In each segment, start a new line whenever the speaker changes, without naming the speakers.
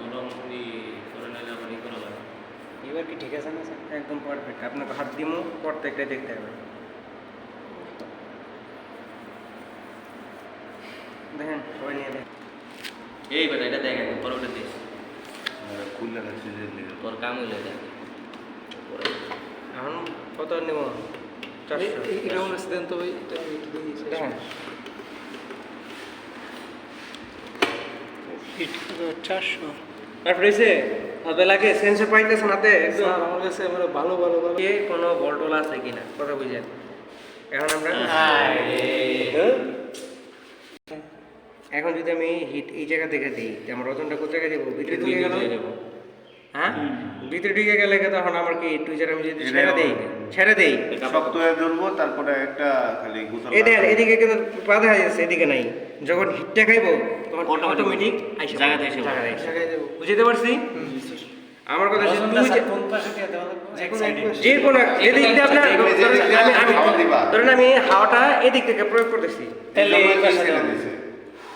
নরম করে নিলে আবার ই করা লাগে
এবার কি ঠিক আছে না স্যার?
একদম পারফেক্ট আপনাকে হাত দিমু প্রত্যেকটা দেখতে হবে। দেখেন সবাই নিয়ে দেখেন
এই বেটা এটা দেখ একদম পরে ওটা দিস
খুললে রাখছি
তোর কাম হইলে দেখ
এখন কত নেব? চারশো।
এরকম আছে দেন তো ভাই? এটা একটু চারশো
তারপরে সেন্সর না
তে আমার কাছে ভালো ভালো ভালো।
কে কোনো বলটোল আছে কিনা? কথা বুঝেন। এখন আমরা
হ্যাঁ।
এখন যদি আমি হিট এই জায়গা থেকে দিই আমার ওজনটা কোথায় দেবো ভিতরে ঢুকে গেল। হ্যাঁ ভিতরে ঢুকে গেলে তখন আমার কি টুইজার আমি যদি ছেড়ে দেই? ছেড়ে দেই?
শক্ত হয়ে ধরবো তারপরে একটা খালি গুছাল
এই দেখেন এদিকে কিন্তু বাধা এদিকে নাই। যখন হিটটা খাইবো তখন অটোমেটিক আইসা। জায়গায়
দেবো
বুঝতে পারছি? আমার কথা
রসুনটা
যে-
কোনো
এদিক দিয়ে আপনার ধরেন আমি আমি
হাওয়া
আমি হাওয়াটা এদিক থেকে প্রয়োগ করতেছি।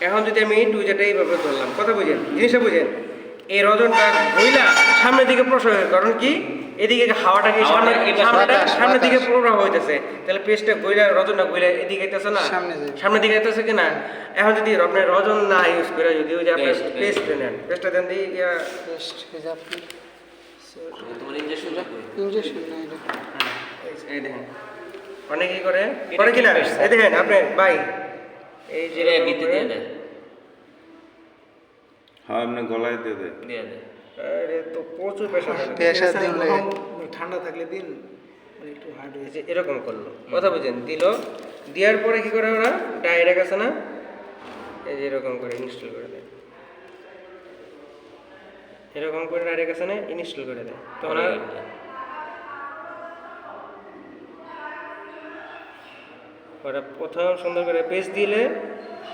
এখন যদি আমি টুইজারটা এইভাবে ধরলাম কথা বুঝেন জিনিসটা বুঝেন। এই রজনটা হইলা সামনের দিকে প্রসার হয় কারণ কি? এদিকে হাওয়াটা কি সামনে
হাওয়াটা
সামনেটা সামনের দিকে। প্রবাহ হইতেছে। তাহলে পেস্টটা গইলা রজনটা গইলা এদিকে আইতেছে না? সামনের দিকে আইতেছে কি না এখন যদি আপনার রজন না ইউজ করে যদি ওই যে
আপনি
পেস্ট নেন পেস্টটা দেন দিই ইয়া
Just এই যে আপনি
তোমার ইনজেকশন
না এটা
এই দেখেন। অনেকে কি করে করে কি না এই দেখেন আপনি ভাই এই যে
ভিতরে দিয়ে দে
হ্যাঁ এমনি গলায় দিয়ে দেয়।
আরে তো প্রচুর পেশা
পেশা ঠান্ডা থাকলে দিন মানে একটু হার্ড হয়ে
যে এরকম করল। কথা বুঝেন দিল। দেওয়ার পরে কি করে ওরা? ডাইরেক্ট আছে না? এই যে এরকম করে ইনস্টল করে দেয়। এরকম করে ডাইরেক্ট আছে না? ইনস্টল করে দেয়। তখন ওরা প্রথম সুন্দর করে পেজ দিলে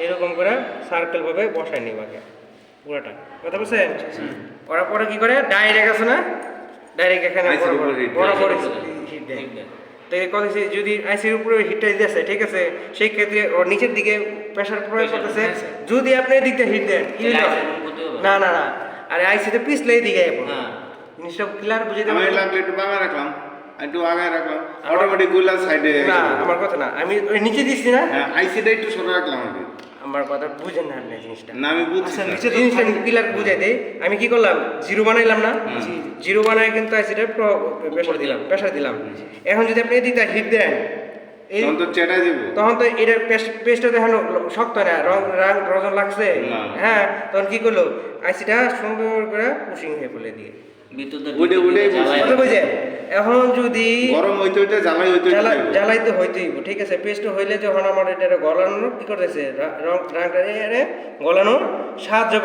এরকম করে সার্কেল ভাবে বসায় নিব আগে পুরোটা। কথা বুঝছেন ওরা পরে কি করে? ডাইরেক্ট আছে না? ডাইরেক্ট এখানে বড় বড় হিট দেয় তো এই কথা যদি আইসির উপরে হিটটা দিতেছে ঠিক আছে? সেই ক্ষেত্রে ওর নিচের দিকে প্রেশার প্রয়োগ করতেছে। যদি আপনি এদিক হিট দেন। না না না। আরে আইসিতে পিছলে যাব
হ্যাঁ।
জিনিসটা ক্লিয়ার বুঝতে
আমি
পারছেন?
লাগলে একটু বাঙা রাখলাম। একটু আগায় রাখলাম। অটোমেটিকগুলা সাইডে
না আমার কথা না। আমি ওই নিচে দিচ্ছি না।
হ্যাঁ আইসিটা একটু সরে রাখলাম কি
আমার কথা বুঝেন না আপনি জিনিসটা।
না আমি বুঝছি
আচ্ছা। নিচে জিনিসটা ক্লিয়ার বুঝাই দেই। আমি কি করলাম? জিরো বানাইলাম না? জিরো বানায় কিন্তু আইসিটা প্রেশার দিলাম প্রেশার দিলাম। এখন যদি আপনি এদিকটা হিট দেন
তখন তো চেটা দিব।
তখন তো এটার পেস্টটা দেখানো শক্ত না রং রাং রজন লাগছে। হ্যাঁ তখন কি করল? আইসিটা সুন্দর করে পুশিং হয়ে বলে দিয়ে। এখন যদি
গরম হইতে হইতে জ্বালাই হইতে
জ্বালা
হইতে
জ্বালাইতে হইতেই ঠিক আছে? পেস্ট হইলে যখন আমার এটা গলানোর কি করতেছে? রং গলানোর সাহায্য